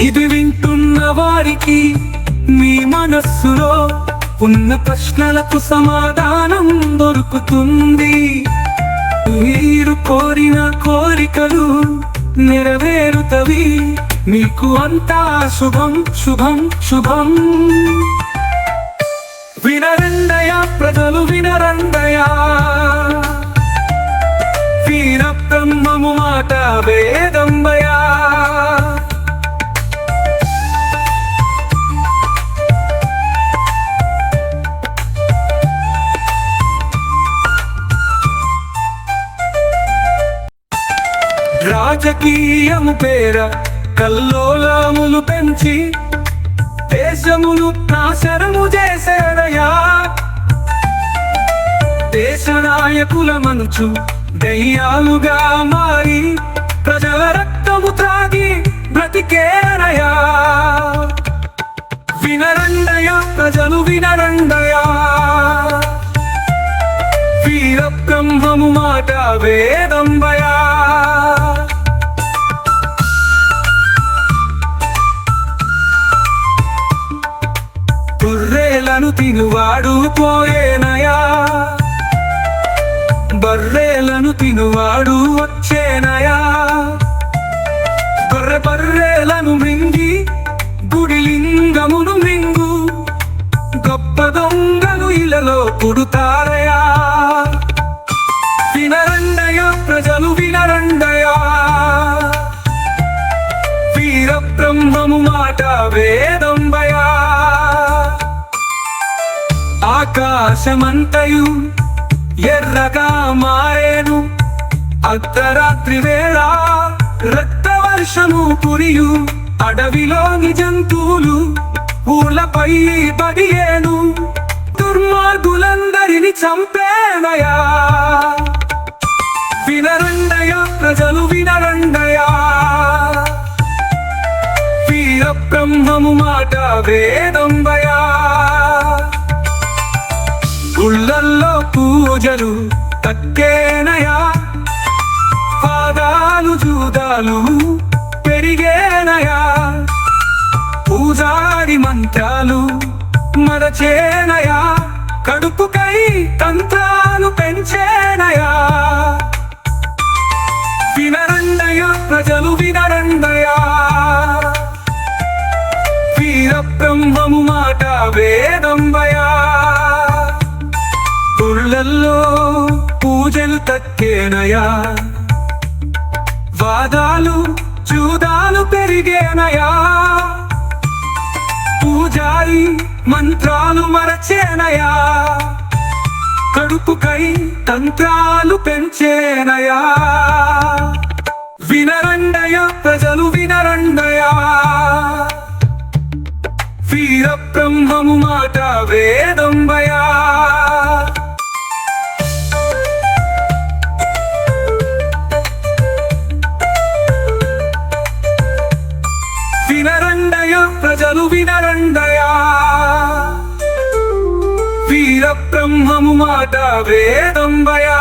ఇది వింటున్న వారికి మీ మనస్సులో ఉన్న ప్రశ్నలకు సమాధానం దొరుకుతుంది. మీరు కోరిన కోరికలు నెరవేరుతవి. మీకు అంతా శుభం శుభం శుభం. వినరండయ ప్రజలు వినరండయ. రాజకీయము పేర కల్లోలములు పెంచి దేశమును నాశనము చేసేదయా? దేశ నాయకుల మనుచు దయ్యాలుగా మారి ప్రజల రక్తము త్రాగి బ్రతికేరయా వినరండయ ప్రజలు వినరండయా? వీర బ్రహ్మము మాట వేదంబయా? తను తినువాడు పోయేనయా? బర్రేలను తినువాడు వచ్చేనయా? బర్రె బర్రేలను మింగి గుడిలింగమును మింగు గొప్ప దొంగను ఇలలో పుడుతారయా? వినరండయ ప్రజలు వినరండయా? వీర బ్రహ్మము మాట వేద ఆకాశమంతయు ఎర్రగా మారేను. అర్ధరాత్రి వేళ రక్తవర్షము కురియు. అడవిలోని జంతువులు పూలపై పడియేను దుర్మార్గులందరిని చంపేనయా. వినరండయ ప్రజలు వినరండయా. వీర బ్రహ్మము మాట వేదంబయా. గుళ్ళల్లో పూజలు తక్కేనయా? పాదాలు జూదాలు పెరిగేనయా? పూజారి మంత్రాలు మరచేనయా? కడుపుకై తంత్రాలు పెంచేనయా? వినరండయ ప్రజలు వినరండయా వీర బ్రహ్మము మాట వేదంబయా గుళ్ళల్లో పూజలు తక్కేనయా? వాదాలు జూదాలు పెరిగేనయా? పూజారి మంత్రాలు మరచేనయా? కడుపుకై తంత్రాలు పెంచేనయా? వినరండయ ప్రజలు వినరండయా? వీర బ్రహ్మము మాట వేదంబయా? ప్రజలు వినరండయా వీర బ్రహ్మము మాట వేదంబయా.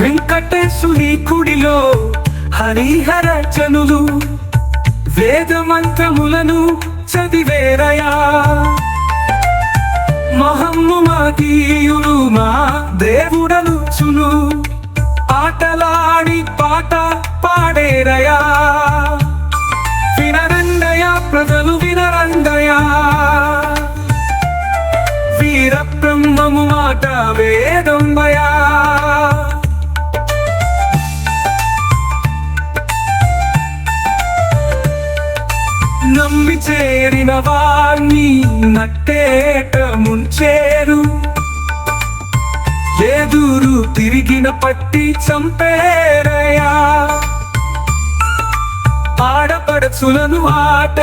వెంకటేశుని కుడిలో హరిహర చనులు వేద మంత్రములను చదివేరయా. మహమ్ము మాకీయులు మా దేవుడను చును. ఆటలాడి పాట పాడేరయా. రంగయ ప్రజలు వినరంగయ వీర బ్రహ్మము మాట వేదంబయా నమ్మి చేరిన వాణ్ణి నట్టేట ముంచేరు. ఎదురు తిరిగిన పట్టి చంపేరయా ఆడపడచులను ఆట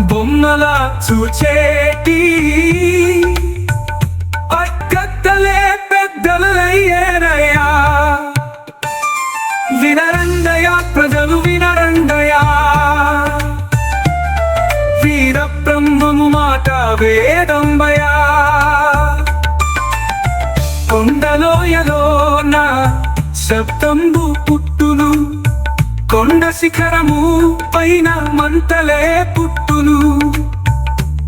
బొమ్మల చూచేటి. పక్కలే పెద్దలయ్యేనయ్యా. వినరండయ ప్రజలు వినరండయా వీర బ్రహ్మము మాట వేదంబయ కొండలోయలోన శబ్దంబు పుట్టును కొండ శిఖరము పైన మంటలే పుట్టును.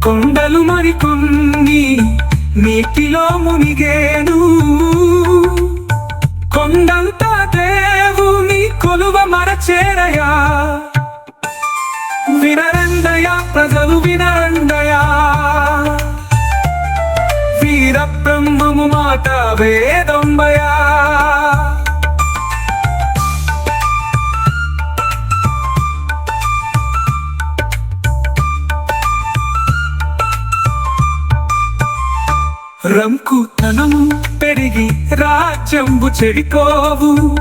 కొండలు మరికొన్ని నీటిలో మునిగేను. కొండంతా దేవుని కొలువ మరచేరయా. వినరండయ ప్రజలు వినరండయా. వీర బ్రహ్మము మాట వేదంబయా. రాజ్యంబు చెడికోవు.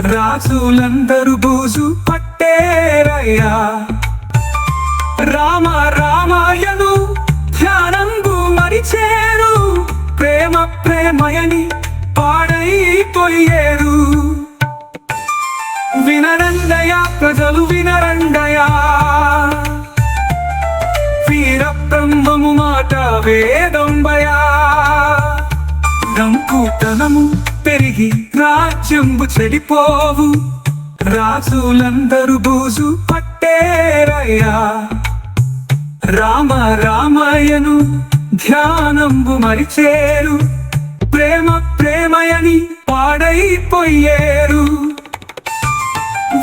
రాజులందరూ బూజు పట్టేరయ్యా. రామ రామాయను ధ్యానంబు మరిచేరు. ప్రేమ ప్రేమయని పాడైపోయేరు. వినరండయ ప్రజలు వినరండయా. వీర బ్రహ్మము మాట వేదంబయా. దంకుతనము పెరిగి రాజ్యంబు చెడిపోవు. రాజులందరూ బూజు పట్టేరయ్యా. రామ రామయ్యను ధ్యానంబు మరిచేరు. ప్రేమ ప్రేమయని పాడైపోయేరు.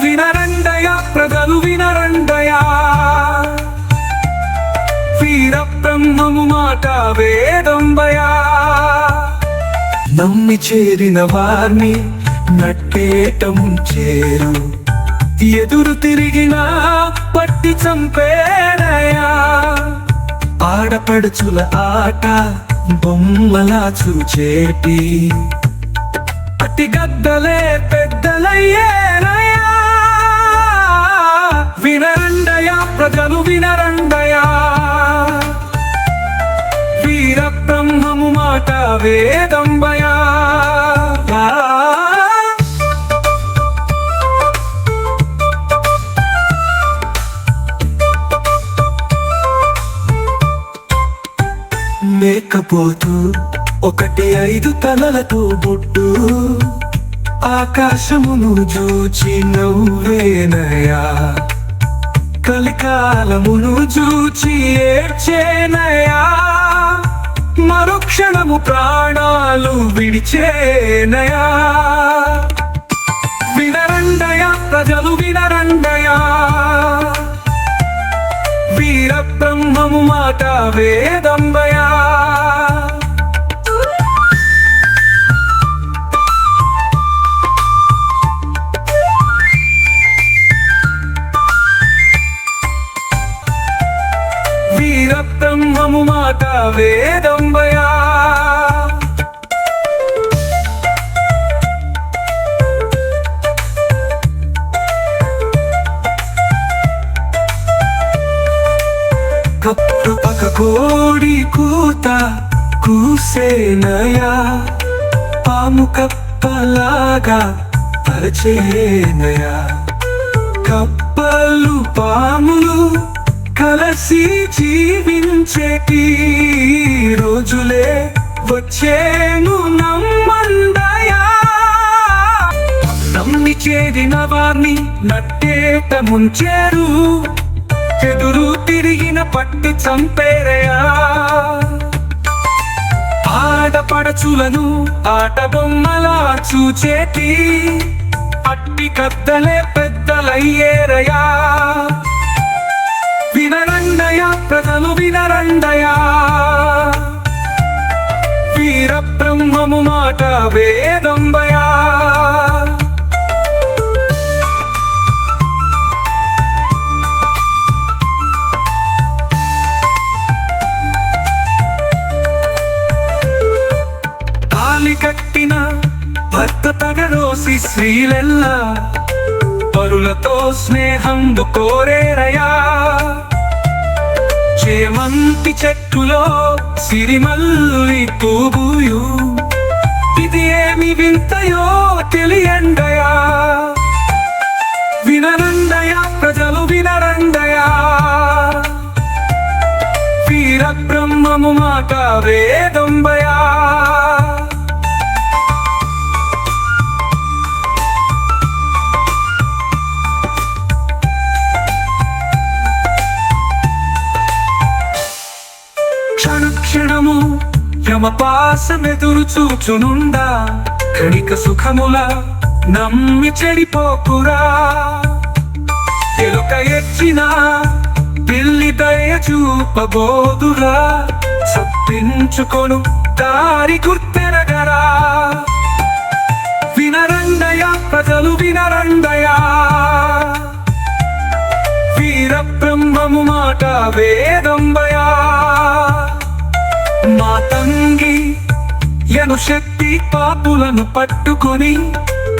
వినరండయ ప్రజలు వినరండయా. వీర బ్రహ్మము మాట వేదంబయా. నమ్మి చేరిన వారిని నట్టేట ముంచేరు. ఎదురు తిరిగినా పట్టి చంపేరయా ఆడపడుచుల ఆట బొమ్మలా చూచేటి. అతి గద్దలే పెద్దలయ్యేనయా. వినరండయా ప్రజలు వినరండయా. వేదంబయా. మేకపోతూ ఒకటి ఐదు తలలతో బొట్టు. ఆకాశమును చూచి నవ్వేనయా కలికాలమును చూచి ఏడ్చేనయా మరుక్షణము ప్రాణాలు విడిచేనయా? వినరండయ ప్రజలు వినరండయా? వీర బ్రహ్మము మాట వేదంబయా? వీర బ్రహ్మము మాట వేద కోడి కూత కూసేనయా పాము కప్పలాగా పరచేనయా కప్పలు పాములు కలసి జీవించేటి రోజులే వచ్చేను నమ్మందయా. నమ్మి చేరిన వారిని నట్టేట ముంచేరు. ఎదురు తిరిగిన పట్టి చంపేరయా? ఆడపడచులను ఆట బొమ్మలా చూచేటి పట్టి కద్దలే పెద్దలయ్యేరయా? వినరండయ ప్రజలు వినరండయా? వీర బ్రహ్మము మాట వేదం తగరోసి శ్రీలెల్ల పరులతో స్నేహంబు కోరేరయా. చేమంతి చెట్టులో సిరిమల్లి పూబూయు ఇది ఏమి వింతయో తెలియండయా. వినరండయా ప్రజలు వినరండయా. వీర బ్రహ్మము మాట వేద క్షణము యమపాసమెదురు చూచునుండా కణిక సుఖముల నమ్మి చెడిపోకురా. ఎలుక ఎచ్చిన పిల్లి దయ చూపబోదురా చప్పించుకొను దారి గుర్తెరగరా. వినరండయ ప్రజలు వినరండయా. వీర బ్రహ్మము మాట వేదంబయా. మా తంగి ఎను శక్తి పాపులను పట్టుకొని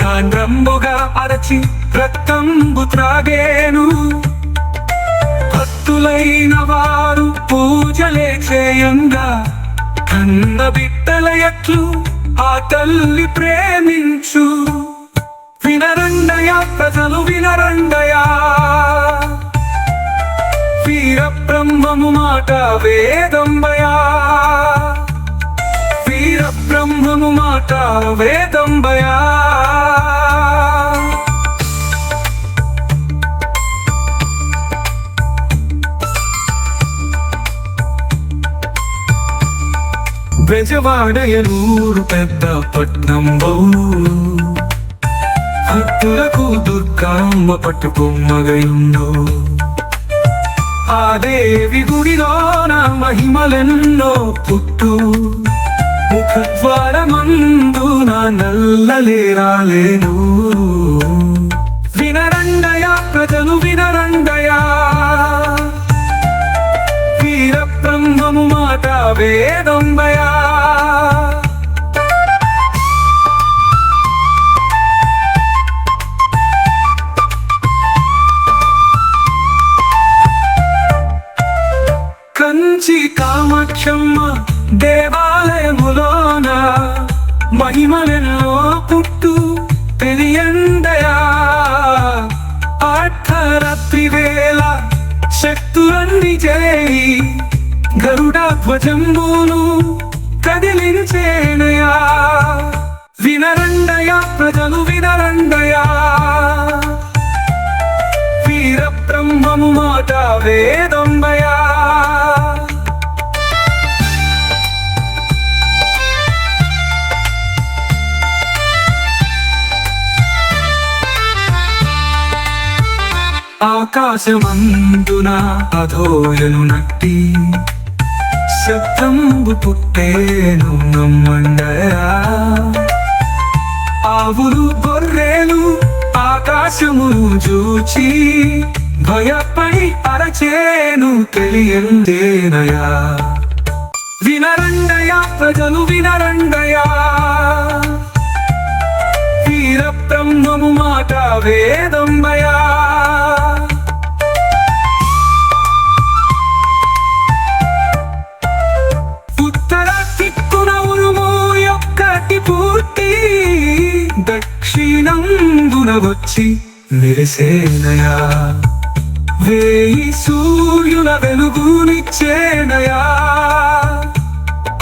కాండ్రంబుగా అరచి రక్తంబు త్రాగేను. భక్తులైన వారు పూజలే చేయంగా కన్న బిడ్డల ఎట్లు ఆ తల్లి ప్రేమించు. వినరండయ ప్రజలు వినరండయా? వీర బ్రహ్మము మాట వేదంబ బ్రహ్మము మాట వేదంబయా. బెజవాడయనూరు పెద్ద పట్నం భక్తులకు దుర్గామ్మ పట్టుకొమ్మగయుందో ఆ దేవి గుడిలో నా మహిమలెన్నో పుట్టు. ముఖద్వారమందు నా నల్లలేరాలేను వినరండయా ప్రజలు వినరండయా? వీర బ్రహ్మము మాట వేదంబయా? కంచి కామాక్షమ్మ దేవా మహిమలెన్నో పుట్టు తెలియందయా? అర్ధరాత్రి వేళ శక్తులన్ని చేయి. గరుడ ధ్వజంబును కదిలించే ఆకాశమందున అధోయను నట్టి శబ్దంబు పుట్టేను నమ్మండయా. ఆవులు గొర్రెలు ఆకాశమును చూచి భయపడి అరచేను తెలియందేనయా. వినరండయా ప్రజలు వినరండయా. వీర బ్రహ్మము మాట వేదంబయా. పూర్తి దక్షిణంబున వచ్చి మెరిసేనయా. వేయి సూర్యుల వెలుగునిచ్చేనయా.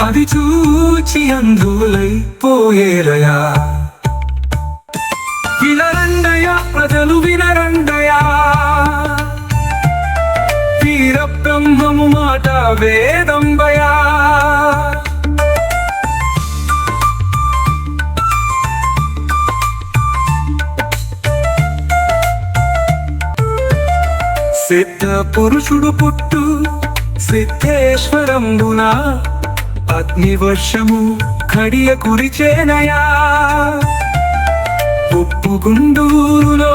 అది చూచి అందులైపోయేరయా వినరండయ ప్రజలు వినరండయా. వీర బ్రహ్మము మాట వేదంబయా. సిద్ధ పురుషుడు పుట్టు సిద్ధేశ్వరంబున అగ్నివర్షము కడియ కురిచేనయా ఉప్పు గుండూరులో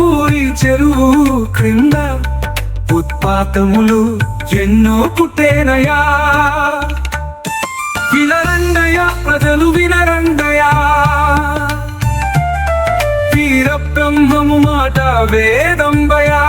ఊరి చెరువు క్రింద ఉత్పాతములు ఎన్నో పుట్టేనయా. వినరండయా ప్రజలు వినరండయా పరబ్రహ్మము మాట వేదంబయా.